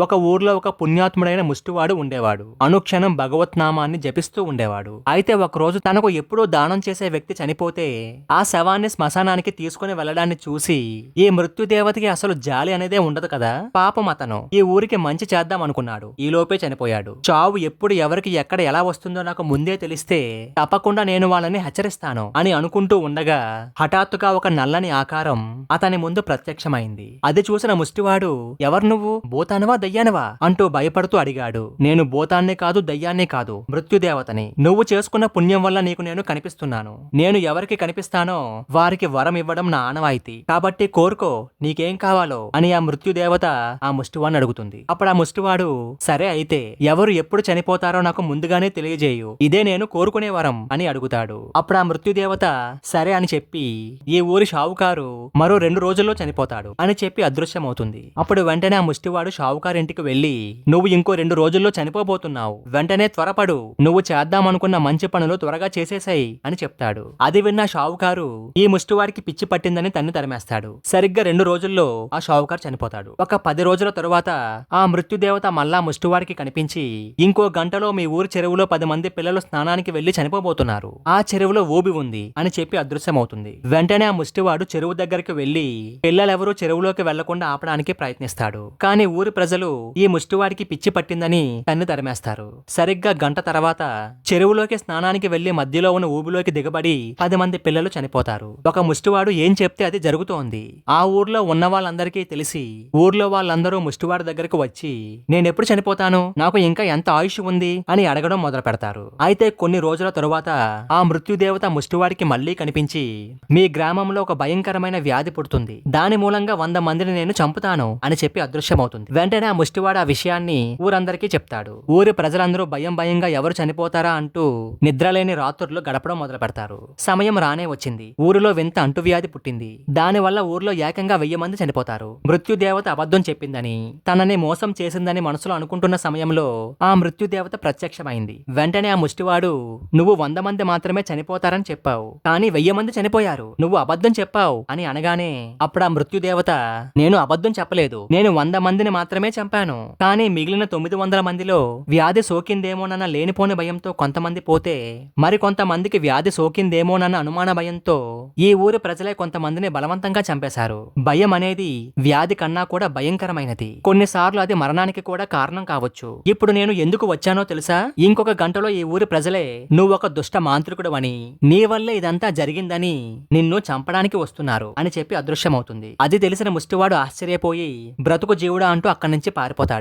ఒక ఊర్లో ఒక పుణ్యాత్ముడైన ముష్టివాడు ఉండేవాడు. అనుక్షణం భగవత్ నామాన్ని జపిస్తూ ఉండేవాడు. అయితే ఒక రోజు తనకు ఎప్పుడూ దానం చేసే వ్యక్తి చనిపోతే ఆ శవాన్ని శ్మశానానికి తీసుకుని వెళ్ళడాన్ని చూసి ఈ మృత్యుదేవతకి అసలు జాలి అనేదే ఉండదు కదా? పాపం అతను. ఈ ఊరికి మంచి చేద్దాం అనుకున్నాడు. ఈ లోపే చనిపోయాడు. చావు ఎప్పుడు ఎవరికి ఎక్కడ ఎలా వస్తుందో నాకు ముందే తెలిస్తే తప్పకుండా నేను వాళ్ళని హెచ్చరిస్తాను అని అనుకుంటూ ఉండగా హఠాత్తుగా ఒక నల్లని ఆకారం అతని ముందు ప్రత్యక్షమైంది. అది చూసిన ముష్టివాడు ఎవరు నువ్వు? భూతానవా దయ్యానవా? అంటూ భయపడుతూ అడిగాడు. నేను భూతాన్నే కాదు దయ్యాన్నే కాదు మృత్యుదేవతని. నువ్వు చేసుకున్న పుణ్యం వల్ల నీకు నేను కనిపిస్తున్నాను. నేను ఎవరికి కనిపిస్తానో వారికి వరం ఇవ్వడం నా ఆనవాయితీ. కాబట్టి కోరుకో నీకేం కావాలో అని ఆ మృత్యుదేవత ఆ ముష్టివాడిని అడుగుతుంది. అప్పుడు ఆ ముష్టివాడు సరే అయితే ఎవరు ఎప్పుడు చనిపోతారో నాకు ముందుగానే తెలియజేయు. ఇదే నేను కోరుకునే వరం అని అడుగుతాడు. అప్పుడు ఆ మృత్యుదేవత సరే అని చెప్పి ఈ ఊరి షావుకారు మరో రెండు రోజుల్లో చనిపోతాడు అని చెప్పి అదృశ్యమవుతుంది. అప్పుడు వెంటనే ఆ ముష్టివాడు షావుకారు ఇంటికి వెళ్ళి నువ్వు ఇంకో రెండు రోజుల్లో చనిపోబోతున్నావు. వెంటనే త్వరపడు. నువ్వు చేద్దామనుకున్న మంచి పనులు త్వరగా చేసేసాయి అని చెప్తాడు. అది విన్న షావుకారు ఈ ముష్టివాడికి పిచ్చి పట్టిందని తన్ని తరిమేస్తాడు. సరిగ్గా రెండు రోజుల్లో ఆ షావుకారు చనిపోతాడు. ఒక పది రోజుల తరువాత ఆ మృత్యుదేవత మళ్ళా ముష్టివాడికి కనిపించి ఇంకో గంటలో మీ ఊరి చెరువులో పది మంది పిల్లలు స్నానానికి వెళ్ళి చనిపోబోతున్నారు. ఆ చెరువులో ఊబి ఉంది అని చెప్పి అదృశ్యమవుతుంది. వెంటనే ఆ ముష్టివాడు చెరువు దగ్గరికి వెళ్ళి పిల్లలెవరూ చెరువులోకి వెళ్ళకుండా ఆపడానికి ప్రయత్నిస్తాడు. కానీ ఊరి ప్రజలు ఈ ముష్టివాడికి పిచ్చి పట్టిందని కన్ను తరిమేస్తారు. సరిగ్గా గంట తర్వాత చెరువులోకి స్నానానికి వెళ్ళి మధ్యలో ఉన్న ఊబిలోకి దిగబడి పది మంది పిల్లలు చనిపోతారు. ఒక ముష్టివాడు ఏం చెప్తే అది జరుగుతోంది. ఆ ఊర్లో ఉన్న వాళ్ళందరికీ తెలిసి ఊర్లో వాళ్ళందరూ ముష్టివాడి దగ్గరకు వచ్చి నేనెప్పుడు చనిపోతాను? నాకు ఇంకా ఎంత ఆయుష్ ఉంది? అని అడగడం మొదలు పెడతారు అయితే కొన్ని రోజుల తరువాత ఆ మృత్యుదేవత ముష్టివాడికి మళ్ళీ కనిపించి మీ గ్రామంలో ఒక భయంకరమైన వ్యాధి పుడుతుంది. దాని మూలంగా వంద మందిని నేను చంపుతాను అని చెప్పి అదృశ్యమవుతుంది. వెంటనే ఆ ముష్టివాడు ఆ విషయాన్ని ఊరందరికీ చెప్తాడు. ఊరి ప్రజలందరూ భయం భయంగా ఎవరు చనిపోతారా అంటూ నిద్రలేని రాత్రులు గడపడం మొదలు పెడతారు సమయం రానే వచ్చింది. ఊరిలో వింత అంటువ్యాధి పుట్టింది. దానివల్ల ఊర్లో ఏకంగా వెయ్యి మంది చనిపోతారు. మృత్యుదేవత అబద్ధం చెప్పిందని తనని మోసం చేసిందని మనసులో అనుకుంటున్న సమయంలో ఆ మృత్యుదేవత ప్రత్యక్షమైంది. వెంటనే ఆ ముష్టివాడు నువ్వు వంద మంది మాత్రమే చనిపోతారని చెప్పావు. కానీ వెయ్యి మంది చనిపోయారు. నువ్వు అబద్ధం చెప్పావు అని అనగానే అప్పుడు ఆ మృత్యుదేవత నేను అబద్ధం చెప్పలేదు. నేను వంద మందిని మాత్రమే చంపాను. కానీ మిగిలిన తొమ్మిది వందల మందిలో వ్యాధి సోకిందేమోనన్న లేనిపోని భయంతో కొంతమంది పోతే మరికొంతమందికి వ్యాధి సోకిందేమోనన్న అనుమాన భయంతో ఈ ఊరి ప్రజలే కొంతమందిని బలవంతంగా చంపేశారు. భయం అనేది వ్యాధి కన్నా కూడా భయంకరమైనది. కొన్నిసార్లు అది మరణానికి కూడా కారణం కావచ్చు. ఇప్పుడు నేను ఎందుకు వచ్చానో తెలుసా? ఇంకొక గంటలో ఈ ఊరి ప్రజలే నువ్వు ఒక దుష్ట మాంత్రికుడు అని నీ వల్లే ఇదంతా జరిగిందని నిన్ను చంపడానికి వస్తున్నారు అని చెప్పి అదృశ్యమవుతుంది. అది తెలిసిన ముష్టివాడు ఆశ్చర్యపోయి బ్రతుకు జీవుడా అంటూ అక్కడి నుంచి పారిపోతాడు.